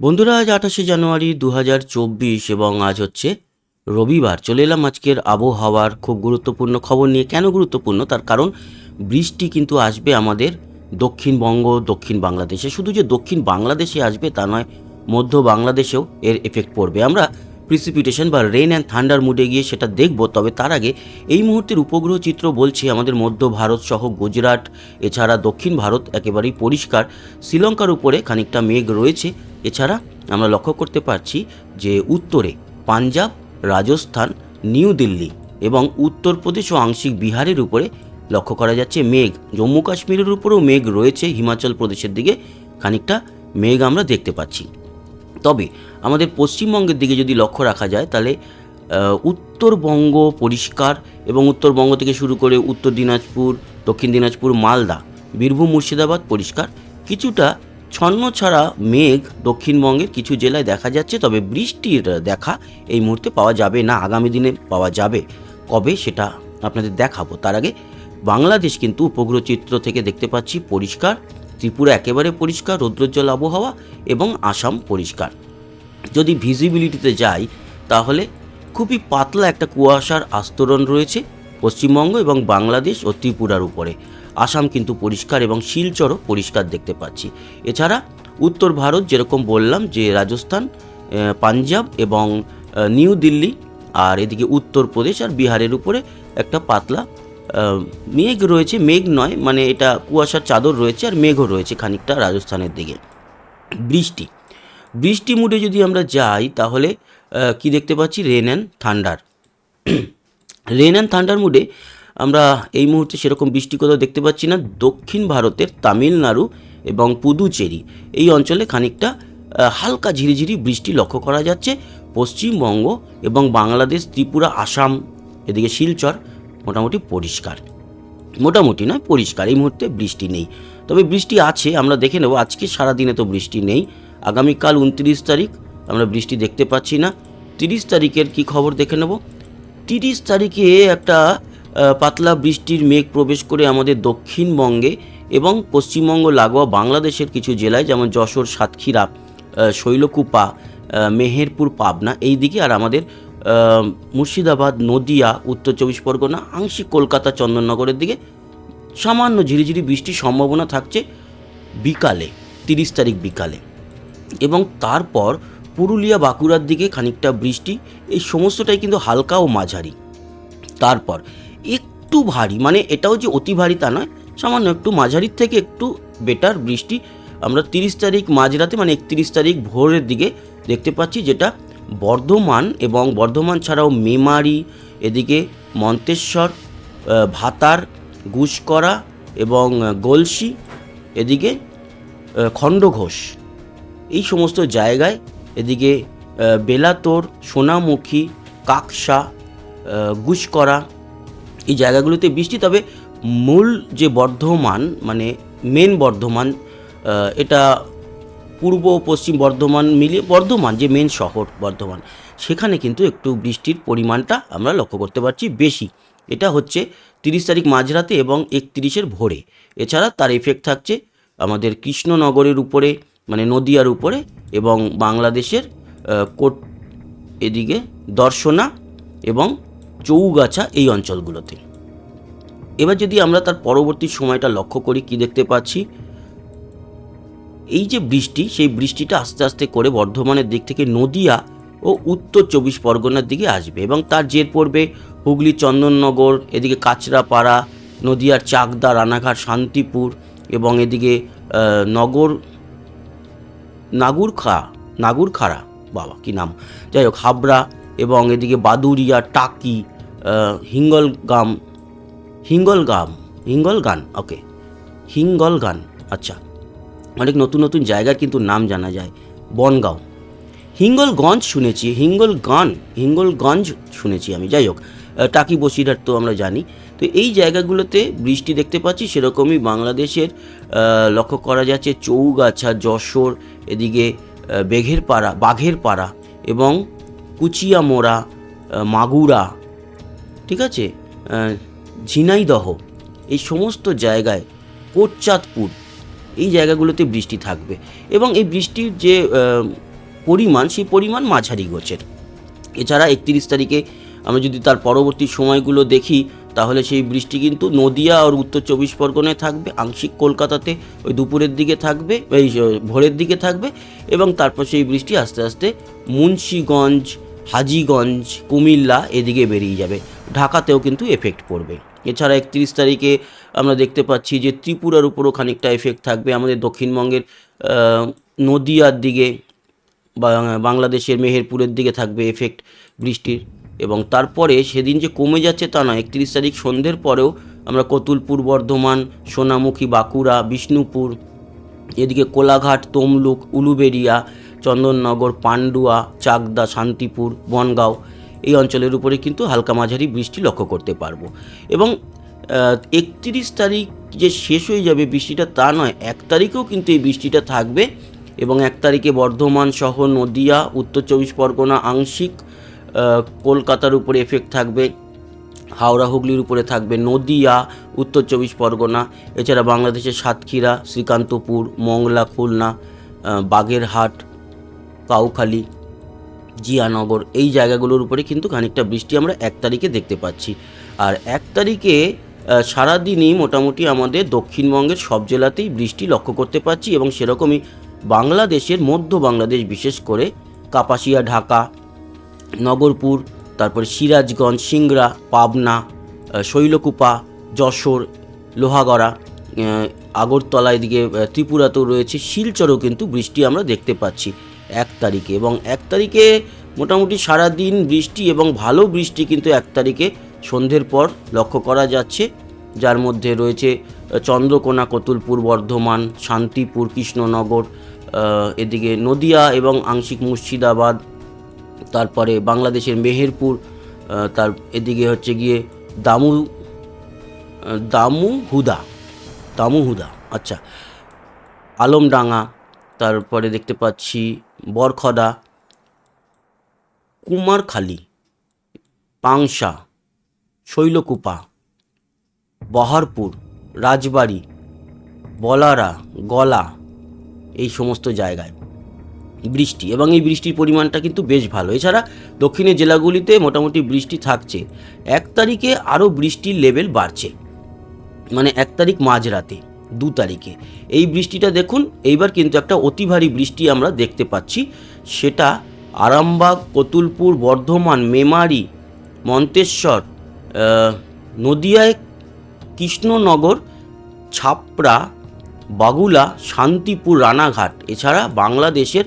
বন্ধুরা, আজ আঠাশে জানুয়ারি দু হাজার চব্বিশ এবং আজ হচ্ছে রবিবার। চলে এলাম আজকের আবহাওয়ার খুব গুরুত্বপূর্ণ খবর নিয়ে। কেন গুরুত্বপূর্ণ? তার কারণ, বৃষ্টি কিন্তু আসবে আমাদের দক্ষিণবঙ্গ, দক্ষিণ বাংলাদেশে। শুধু যে দক্ষিণ বাংলাদেশে আসবে তা নয়, মধ্য বাংলাদেশেও এর এফেক্ট পড়বে। আমরা প্রিসিপিটেশন বা রেন অ্যান্ড থান্ডার মুডে গিয়ে সেটা দেখব। তবে তার আগে এই মুহূর্তের উপগ্রহ চিত্র বলছে, আমাদের মধ্য ভারত সহ গুজরাট, এছাড়া দক্ষিণ ভারত একেবারেই পরিষ্কার। শ্রীলঙ্কার উপরে খানিকটা মেঘ রয়েছে। এছাড়া আমরা লক্ষ্য করতে পারছি যে উত্তরে পাঞ্জাব, রাজস্থান, নিউ দিল্লি এবং উত্তরপ্রদেশ ও আংশিক বিহারের উপরে লক্ষ্য করা যাচ্ছে মেঘ। জম্মু কাশ্মীরের উপরেও মেঘ রয়েছে। হিমাচল প্রদেশের দিকে খানিকটা মেঘ আমরা দেখতে পাচ্ছি। তবে আমাদের পশ্চিমবঙ্গের দিকে যদি লক্ষ্য রাখা যায়, তাহলে উত্তরবঙ্গ পরিষ্কার এবং উত্তরবঙ্গ থেকে শুরু করে উত্তর দিনাজপুর, দক্ষিণ দিনাজপুর, মালদা, বীরভূম, মুর্শিদাবাদ পরিষ্কার। কিছুটা ছন্ন ছাড়া মেঘ দক্ষিণবঙ্গের কিছু জেলায় দেখা যাচ্ছে, তবে বৃষ্টির দেখা এই মুহূর্তে পাওয়া যাবে না, আগামী দিনে পাওয়া যাবে। কবে সেটা আপনাদের দেখাবো। তার আগে বাংলাদেশ কিন্তু উপগ্রহ চিত্র থেকে দেখতে পাচ্ছি, পরিষ্কার। ত্রিপুরা একেবারে পরিষ্কার, রৌদ্রোজ্জ্বল আবহাওয়া এবং আসাম পরিষ্কার। যদি ভিজিবিলিটিতে যাই, তাহলে খুবই পাতলা একটা কুয়াশার আস্তরণ রয়েছে পশ্চিমবঙ্গ এবং বাংলাদেশ ও ত্রিপুরার উপরে। আসাম কিন্তু পরিষ্কার এবং শিলচরও পরিষ্কার দেখতে পাচ্ছি। এছাড়া উত্তর ভারত, যেরকম বললাম যে রাজস্থান পাঞ্জাব এবং নিউ দিল্লি আর এদিকে উত্তরপ্রদেশ আর বিহারের উপরে একটা পাতলা মেঘ রয়েছে, মেঘ নয় মানে এটা কুয়াশার চাদর রয়েছে আর মেঘও রয়েছে খানিকটা রাজস্থানের দিকে। বৃষ্টি বৃষ্টি মুডে যদি আমরা যাই তাহলে কি দেখতে পাচ্ছি? Rain and thunder rain and thunder মুডে আমরা এই মুহূর্তে সেরকম বৃষ্টি কোথাও দেখতে পাচ্ছি না। দক্ষিণ ভারতের তামিলনাড়ু এবং পুদুচেরি, এই অঞ্চলে খানিকটা হালকা ঝিরিঝিরি বৃষ্টি লক্ষ্য করা যাচ্ছে। পশ্চিমবঙ্গ এবং বাংলাদেশ, ত্রিপুরা, আসাম, এদিকে শিলচর মোটামুটি পরিষ্কার। মোটামুটি নয়, পরিষ্কার। এই মুহূর্তে বৃষ্টি নেই। তবে বৃষ্টি আছে, আমরা দেখে নেব। আজকে সারাদিনে তো বৃষ্টি নেই। আগামীকাল উনত্রিশ তারিখ, আমরা বৃষ্টি দেখতে পাচ্ছি না। তিরিশ তারিখের কি খবর দেখে নেব? তিরিশ তারিখে একটা পাতলা বৃষ্টির মেঘ প্রবেশ করে আমাদের দক্ষিণবঙ্গে এবং পশ্চিমবঙ্গ, লাগোয়া বাংলাদেশের কিছু জেলায়, যেমন যশোর, সাতক্ষীরা শৈলকুপা মেহেরপুর, পাবনা এই দিকে আর আমাদের মুর্শিদাবাদ, নদিয়া, উত্তর চব্বিশ পরগনা, আংশিক কলকাতা, চন্দননগরের দিকে সামান্য ঝিরিঝিরি বৃষ্টির সম্ভাবনা থাকছে বিকালে, তিরিশ তারিখ বিকালে। এবং তারপর পুরুলিয়া, বাঁকুড়ার দিকে খানিকটা বৃষ্টি, এই সমস্তটাই কিন্তু হালকা ও মাঝারি। তারপর একটু ভারী মানে এটাও যে অতি ভারী তা নয়, সামান্য একটু মাঝারির থেকে একটু বেটার বৃষ্টি। আমরা তিরিশ তারিখ মাঝরাতে মানে একত্রিশ তারিখ ভোরের দিকে দেখতে পাচ্ছি যেটা বর্ধমান এবং বর্ধমান ছাড়াও মেমারি, এদিকে মন্তেশ্বর ভাতার, গুসকরা এবং গলসি, এদিকে খণ্ডঘোষ। এই সমস্ত জায়গায় এদিকে বেলাতোর, সোনামুখী, কাকসা গুসকরা এই জায়গাগুলোতে বৃষ্টি। তবে মূল যে বর্ধমান মানে মেন বর্ধমান এটা পূর্ব ও পশ্চিম বর্ধমান মিলিয়ে, বর্ধমান যে মেন শহর বর্ধমান, সেখানে কিন্তু একটু বৃষ্টির পরিমাণটা আমরা লক্ষ্য করতে পারছি বেশি। এটা হচ্ছে তিরিশ তারিখ মাঝরাতে এবং একত্রিশের ভোরে। এছাড়া তার এফেক্ট থাকছে আমাদের কৃষ্ণনগরের উপরে মানে নদিয়ার উপরে এবং বাংলাদেশের কোট এদিকে দর্শনা এবং চৌগাছা এই অঞ্চলগুলোতে। এবার যদি আমরা তার পরবর্তী সময়টা লক্ষ্য করি, কি দেখতে পাচ্ছি? এই যে বৃষ্টি, সেই বৃষ্টিটা আস্তে আস্তে করে বর্ধমানের দিক থেকে নদিয়া ও উত্তর চব্বিশ পরগনার দিকে আসবে এবং তার জের পড়বে হুগলি, চন্দননগর, এদিকে কাচরাপাড়া, নদিয়ার চাকদা, রানাঘাট, শান্তিপুর এবং এদিকে নগর, নাগুরখা, নাগুরখাড়া, বাবা কি নাম? যাই হোক, হাবড়া এবং এদিকে বাদুরিয়া টাকি হিঙ্গলগাম হিঙ্গলগাম, হিঙ্গলগান ওকে হিঙ্গলগান আচ্ছা। অনেক নতুন নতুন জায়গার কিন্তু নাম জানা যায়, বনগাঁও। হিঙ্গলগঞ্জ শুনেছি হিঙ্গলগান হিঙ্গলগঞ্জ শুনেছি আমি, যাই হোক টাকি বসিরহাট তো আমরা জানি। তো এই জায়গাগুলোতে বৃষ্টি দেখতে পাচ্ছি, সেরকমই বাংলাদেশের লক্ষ্য করা যাচ্ছে চৌগাছা, যশোর, এদিকে বেঘের পাড়া বাঘের পাড়া এবং কুচিয়ামোড়া মাগুরা, ঠিক আছে? ঝিনাইদহ, এই সমস্ত জায়গায় কোটচাঁদপুর এই জায়গাগুলোতে বৃষ্টি থাকবে। এবং এই বৃষ্টির যে পরিমাণ, সেই পরিমাণ মাঝারি গোছের। এছাড়া একত্রিশ তারিখে আমরা যদি তার পরবর্তী সময়গুলো দেখি, তাহলে সেই বৃষ্টি কিন্তু নদিয়া আর উত্তর চব্বিশ পরগনায় থাকবে, আংশিক কলকাতাতে ওই দুপুরের দিকে থাকবে, এই ভোরের দিকে থাকবে এবং তারপর সেই বৃষ্টি আস্তে আস্তে মুন্সীগঞ্জ, হাজিগঞ্জ, কুমিল্লা এদিকে বেরিয়ে যাবে। ঢাকাতেও কিন্তু এফেক্ট পড়বে। এছাড়া একত্রিশ তারিখে আমরা দেখতে পাচ্ছি যে ত্রিপুরার উপরও খানিকটা এফেক্ট থাকবে। আমাদের দক্ষিণবঙ্গের নদিয়ার দিকে বাংলাদেশের মেহেরপুরের দিকে থাকবে এফেক্ট বৃষ্টির। এবং তারপরে সেদিন যে কমে যাচ্ছে তা না একত্রিশ তারিখ সন্ধ্যের পরেও আমরা কতুলপুর, বর্ধমান, সোনামুখী, বাঁকুড়া, বিষ্ণুপুর, এদিকে কোলাঘাট, তমলুক, উলুবেড়িয়া, চন্দননগর, পান্ডুয়া, চাকদা, শান্তিপুর, বনগাঁও এই অঞ্চলের উপরে কিন্তু হালকা মাঝারি বৃষ্টি লক্ষ্য করতে পারব। এবং একত্রিশ তারিখ যে শেষ হয়ে যাবে বৃষ্টিটা তা নয়, এক তারিখেও কিন্তু এই বৃষ্টিটা থাকবে এবং এক তারিখে বর্ধমান সহ নদিয়া, উত্তর চব্বিশ পরগনা, আংশিক কলকাতার উপরে এফেক্ট থাকবে, হাওড়া, হুগলির উপরে থাকবে নদিয়া, উত্তর চব্বিশ পরগনা, এছাড়া বাংলাদেশের সাতক্ষীরা, শ্রীকান্তপুর, মংলা, খুলনা বাগেরহাট, কাউখালী জিয়ানগর, এই জায়গাগুলোর উপরে কিন্তু খানিকটা বৃষ্টি আমরা এক তারিখে দেখতে পাচ্ছি। আর এক তারিখে সারাদিনই মোটামুটি আমাদের দক্ষিণবঙ্গের সব জেলাতেই বৃষ্টি লক্ষ্য করতে পারছি এবং সেরকমই বাংলাদেশের মধ্য বাংলাদেশ বিশেষ করে কাপাসিয়া, ঢাকা, নগরপুর, তারপরে সিরাজগঞ্জ, সিংড়া, পাবনা শৈলকুপা, যশোর, লোহাগড়া আগরতলা এদিকে ত্রিপুরাতেও রয়েছে। শিলচরেও কিন্তু বৃষ্টি আমরা দেখতে পাচ্ছি। এক তারিখে এবং এক তারিখে মোটামুটি সারাদিন বৃষ্টি এবং ভালো বৃষ্টি কিন্তু এক তারিখে সন্ধ্যের পর লক্ষ্য করা যাচ্ছে। যার মধ্যে রয়েছে চন্দ্রকোনা, কতুলপুর, বর্ধমান, শান্তিপুর, কৃষ্ণনগর এদিকে নদিয়া এবং আংশিক মুর্শিদাবাদ, তারপরে বাংলাদেশের মেহেরপুর তার এদিকে হচ্ছে গিয়ে দামু দামু হুদা দামু হুদা আচ্ছা আলমডাঙ্গা, তারপরে দেখতে পাচ্ছি বরখদা, কুমারখালী, পাংশা, শৈলকুপা, বহরপুর, রাজবাড়ি, বলারা, গলা, এই সমস্ত জায়গায় বৃষ্টি। এবং এই বৃষ্টির পরিমাণটা কিন্তু বেশ ভালো। এছাড়া দক্ষিণের জেলাগুলিতে মোটামুটি বৃষ্টি থাকছে। এক তারিখে আরও বৃষ্টির লেভেল বাড়ছে। মানে এক তারিখ মাঝরাতে। দু তারিখে। এই বৃষ্টিটা দেখুন, এইবার কিন্তু একটা অতি ভারী বৃষ্টি আমরা দেখতে পাচ্ছি। সেটা আরামবাগ, কতুলপুর, বর্ধমান, মেমারি, মন্তেশ্বর নদিয়ায় কৃষ্ণনগর, ছাপড়া, বাগুলা, শান্তিপুর, রানাঘাট, এছাড়া বাংলাদেশের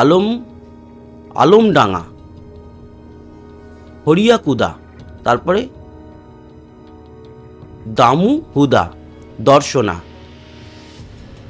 আলম, আলমডাঙ্গা, হরিয়াকুদা, তারপরে দামু হুদা দর্শনা।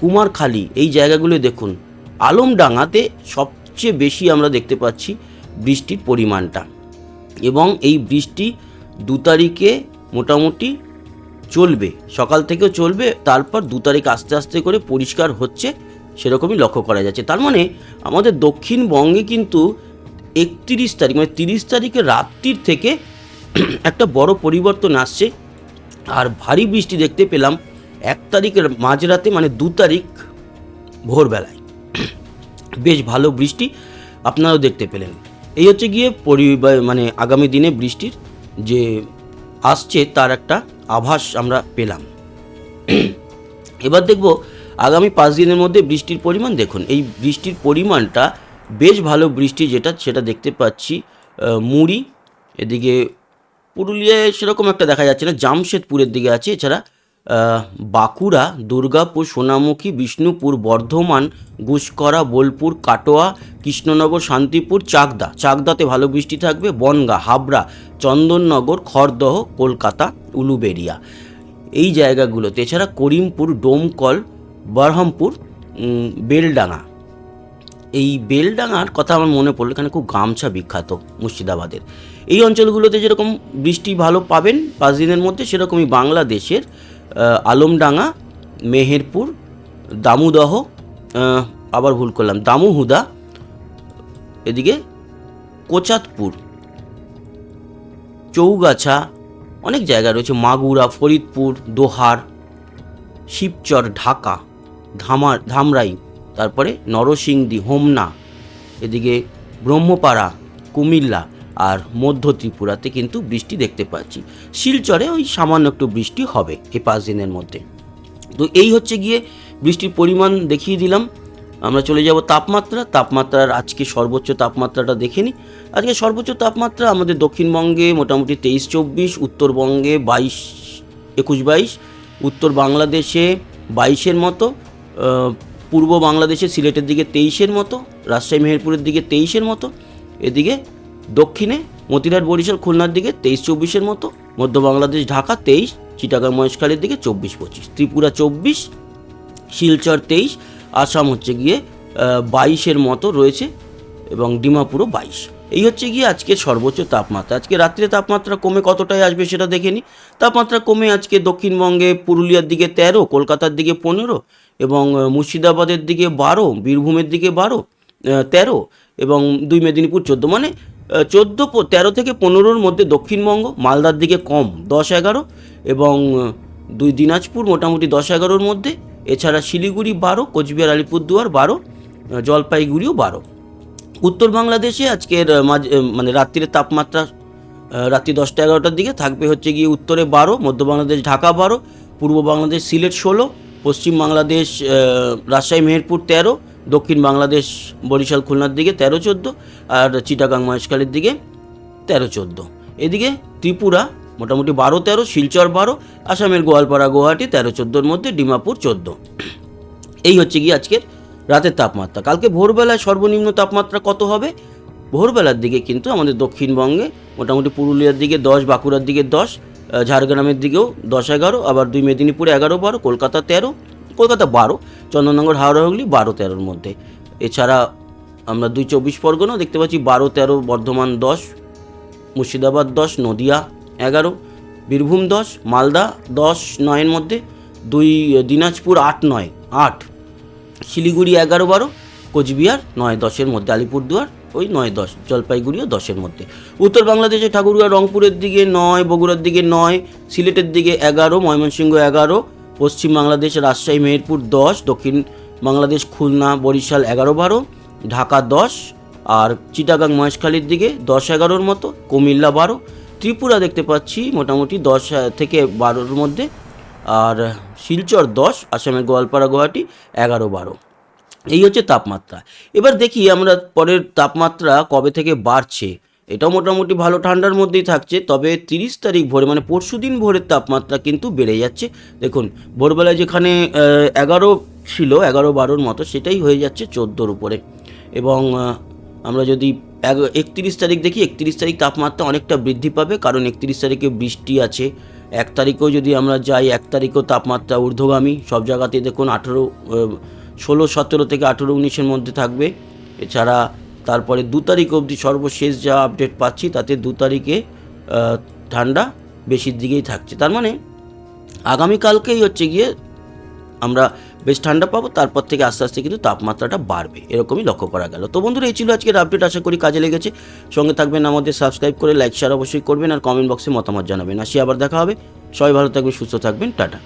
কুমারখালী, এই জায়গাগুলো দেখুন। আলমডাঙ্গাতে সবচেয়ে বেশি আমরা দেখতে পাচ্ছি বৃষ্টির পরিমাণটা। এবং এই বৃষ্টি দু তারিখে মোটামুটি চলবে, সকাল থেকেও চলবে, তারপর দু তারিখ আস্তে আস্তে করে পরিষ্কার হচ্ছে, সেরকমই লক্ষ্য করা যাচ্ছে। তার মানে আমাদের দক্ষিণবঙ্গে কিন্তু একত্রিশ তারিখ মানে তিরিশ তারিখে রাত্রির থেকে একটা বড় পরিবর্তন আসছে। আর ভারী বৃষ্টি দেখতে পেলাম এক তারিখের মাঝরাতে মানে দু তারিখ ভোরবেলায়। বেশ ভালো বৃষ্টি আপনারাও দেখতে পেলেন। এই হচ্ছে গিয়ে পরি মানে আগামী দিনে বৃষ্টির যে আসছে তার একটা আভাস আমরা পেলাম। এবার দেখব আগামী পাঁচ দিনের মধ্যে বৃষ্টির পরিমাণ। দেখুন, এই বৃষ্টির পরিমাণটা বেশ ভালো বৃষ্টি যেটা, সেটা দেখতে পাচ্ছি মুড়ি, এদিকে পুরুলিয়ায় সেরকম একটা দেখা যাচ্ছে না, জামশেদপুরের দিকে আছে। এছাড়া বাঁকুড়া দুর্গাপুর সোনামুখী বিষ্ণুপুর বর্ধমান গুসকরা বোলপুর কাটোয়া কৃষ্ণনগর শান্তিপুর চাকদা। চাকদাতে ভালো বৃষ্টি থাকবে। বনগা হাবড়া চন্দননগর খড়দহ কলকাতা উলুবেড়িয়া এই জায়গাগুলোতে। এছাড়া করিমপুর ডোমকল বরহমপুর উম, বেলডাঙ্গা। এই বেলডাঙার কথা আমার মনে পড়ল এখানে খুব গামছা বিখ্যাত মুর্শিদাবাদের। এই অঞ্চলগুলোতে যেরকম বৃষ্টি ভালো পাবেন পাঁচ দিনের মধ্যে সেরকমই বাংলাদেশের আলমডাঙ্গা, মেহেরপুর, দামুদহ আবার ভুল করলাম, দামুহুদা, এদিকে কোচাতপুর চৌগাছা, অনেক জায়গা রয়েছে, মাগুরা, ফরিদপুর, দোহার, শিবচর, ঢাকা ধামার ধামরাই, তারপরে নরসিংদী, হোমনা, এদিকে ব্রহ্মপাড়া, কুমিল্লা আর মধ্য ত্রিপুরাতে কিন্তু বৃষ্টি দেখতে পাচ্ছি। শিলচরে ওই সামান্য একটু বৃষ্টি হবে এই পাঁচ দিনের মধ্যে। তো এই হচ্ছে গিয়ে বৃষ্টির পরিমাণ দেখিয়ে দিলাম। আমরা চলে যাব তাপমাত্রা। তাপমাত্রার আজকে সর্বোচ্চ তাপমাত্রাটা দেখে নিই। আজকে সর্বোচ্চ তাপমাত্রা আমাদের দক্ষিণবঙ্গে মোটামুটি তেইশ, চব্বিশ, উত্তরবঙ্গে বাইশ, একুশ, বাইশ, উত্তর বাংলাদেশে বাইশের মতো পূর্ব বাংলাদেশে সিলেটের দিকে তেইশের মতো, রাজশাহী, মেহেরপুরের দিকে তেইশের মতো, এদিকে দক্ষিণে মতিরাট বরিশাল খুলনার দিকে তেইশ চব্বিশের মতো, মধ্য বাংলাদেশ ঢাকা তেইশ, চিটাগাং মহেশখালীর দিকে চব্বিশ পঁচিশ, ত্রিপুরা চব্বিশ, শিলচর তেইশ, আসাম হচ্ছে গিয়ে বাইশের মতো রয়েছে এবং ডিমাপুরও বাইশ। এই হচ্ছে গিয়ে আজকে সর্বোচ্চ তাপমাত্রা। আজকে রাত্রে তাপমাত্রা কমে কতটাই আসবে সেটা দেখে নিই। তাপমাত্রা কমে আজকে দক্ষিণবঙ্গে পুরুলিয়ার দিকে তেরো, কলকাতার দিকে পনেরো এবং মুর্শিদাবাদের দিকে বারো, বীরভূমের দিকে বারো তেরো এবং দুই মেদিনীপুর চোদ্দ। মানে চোদ্দ তেরো থেকে পনেরোর মধ্যে দক্ষিণবঙ্গ, মালদার দিকে কম, দশ এগারো, এবং দুই দিনাজপুর মোটামুটি দশ এগারোর মধ্যে। এছাড়া শিলিগুড়ি বারো, কোচবিহার, আলিপুরদুয়ার বারো জলপাইগুড়িও বারো। উত্তর বাংলাদেশে আজকের মাঝ মানে রাত্রির তাপমাত্রা রাত্রি দশটা এগারোটার দিকে থাকবে হচ্ছে গিয়ে উত্তরে বারো, মধ্য বাংলাদেশ ঢাকা বারো, পূর্ব বাংলাদেশ সিলেট ষোলো, পশ্চিম বাংলাদেশ রাজশাহী, মেহেরপুর তেরো দক্ষিণ বাংলাদেশ, বরিশাল, খুলনার দিকে তেরো চোদ্দ আর চিটাগাং মহেশখালীর দিকে তেরো চোদ্দ। এদিকে ত্রিপুরা মোটামুটি বারো তেরো, শিলচর বারো, আসামের গোয়ালপাড়া, গুয়াহাটি তেরো চোদ্দোর মধ্যে, ডিমাপুর চোদ্দ। এই হচ্ছে গিয়ে আজকের রাতের তাপমাত্রা। কালকে ভোরবেলায় সর্বনিম্ন তাপমাত্রা কত হবে? ভোরবেলার দিকে কিন্তু আমাদের দক্ষিণবঙ্গে মোটামুটি পুরুলিয়ার দিকে দশ, বাঁকুড়ার দিকে দশ ঝাড়গ্রামের দিকেও দশ, এগারো, আবার দুই, মেদিনীপুরে এগারো, বারো, কলকাতা তেরো কলকাতা বারো, চন্দননগর, হাওড়া, হুগলি, বারো, তেরোর মধ্যে। এছাড়া আমরা দুই চব্বিশ পরগনাও দেখতে পাচ্ছি বারো, তেরো, বর্ধমান দশ, মুর্শিদাবাদ দশ, নদিয়া এগারো, বীরভূম দশ, মালদা দশ, নয়ের মধ্যে, দুই, দিনাজপুর আট, নয়, আট, শিলিগুড়ি এগারো, বারো, কোচবিহার নয়, দশের মধ্যে, আলিপুরদুয়ার ওই নয়, দশ, জলপাইগুড়িও দশের মধ্যে। উত্তর বাংলাদেশে ঠাকুরগাঁ, রংপুরের দিকে নয়, বগুড়ার দিকে নয়, সিলেটের দিকে এগারো, ময়মনসিংহ এগারো পশ্চিম বাংলাদেশ, রাজশাহী, মেহেরপুর দশ, দক্ষিণ বাংলাদেশ, খুলনা, বরিশাল এগারো বারো, ঢাকা দশ, আর চিটাগাং, মহেশখালীর দিকে দশ এগারোর মতো, কুমিল্লা বারো, ত্রিপুরা দেখতে পাচ্ছি মোটামুটি দশ থেকে বারোর মধ্যে, আর শিলচর দশ, আসামের গোয়ালপাড়া, গুয়াহাটি এগারো বারো। এই হচ্ছে তাপমাত্রা। এবার দেখি আমরা পরের তাপমাত্রা কবে থেকে বাড়ছে। এটাও মোটামুটি ভালো ঠান্ডার মধ্যেই থাকছে, তবে তিরিশ তারিখ ভোরে মানে পরশু দিন ভোরের তাপমাত্রা কিন্তু বেড়ে যাচ্ছে। দেখুন, ভোরবেলায় যেখানে এগারো ছিল, এগারো বারোর মতো, সেটাই হয়ে যাচ্ছে চোদ্দোর উপরে। এবং আমরা যদি একত্রিশ তারিখ দেখি, একত্রিশ তারিখ তাপমাত্রা অনেকটা বৃদ্ধি পাবে, কারণ একত্রিশ তারিখে বৃষ্টি আছে। এক তারিখেও যদি আমরা যাই, এক তারিখেও তাপমাত্রা ঊর্ধ্বগামী, সব জায়গাতেই দেখুন আঠেরো ষোলো, সতেরো থেকে আঠেরো উনিশের মধ্যে থাকবে। এছাড়া তারপরে দু তারিখ অবধি সর্বশেষ যা আপডেট পাচ্ছি, তাতে দু তারিখে ঠান্ডা বেশির দিকেই থাকছে। তার মানে আগামীকালকেই হচ্ছে গিয়ে আমরা বেশ ঠান্ডা পাবো, তারপর থেকে আস্তে আস্তে কিন্তু তাপমাত্রাটা বাড়বে। এরকমই লক্ষ্য করা গেল। তো বন্ধুরা, এই ছিল আজকের আপডেট আশা করি কাজে লেগেছে। সঙ্গে থাকবেন আমাদের সাবস্ক্রাইব করে লাইক শেয়ার অবশ্যই করবেন, আর কমেন্ট বক্সে মতামত জানাবেন। আসি আবার দেখা হবে। সবাই ভালো থাকবেন, সুস্থ থাকবেন, টাটা।